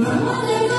Mama,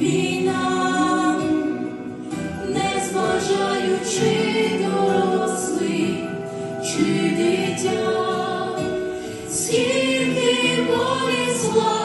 війна, не зважаючи дорослих чи дитя, скільки болі зла.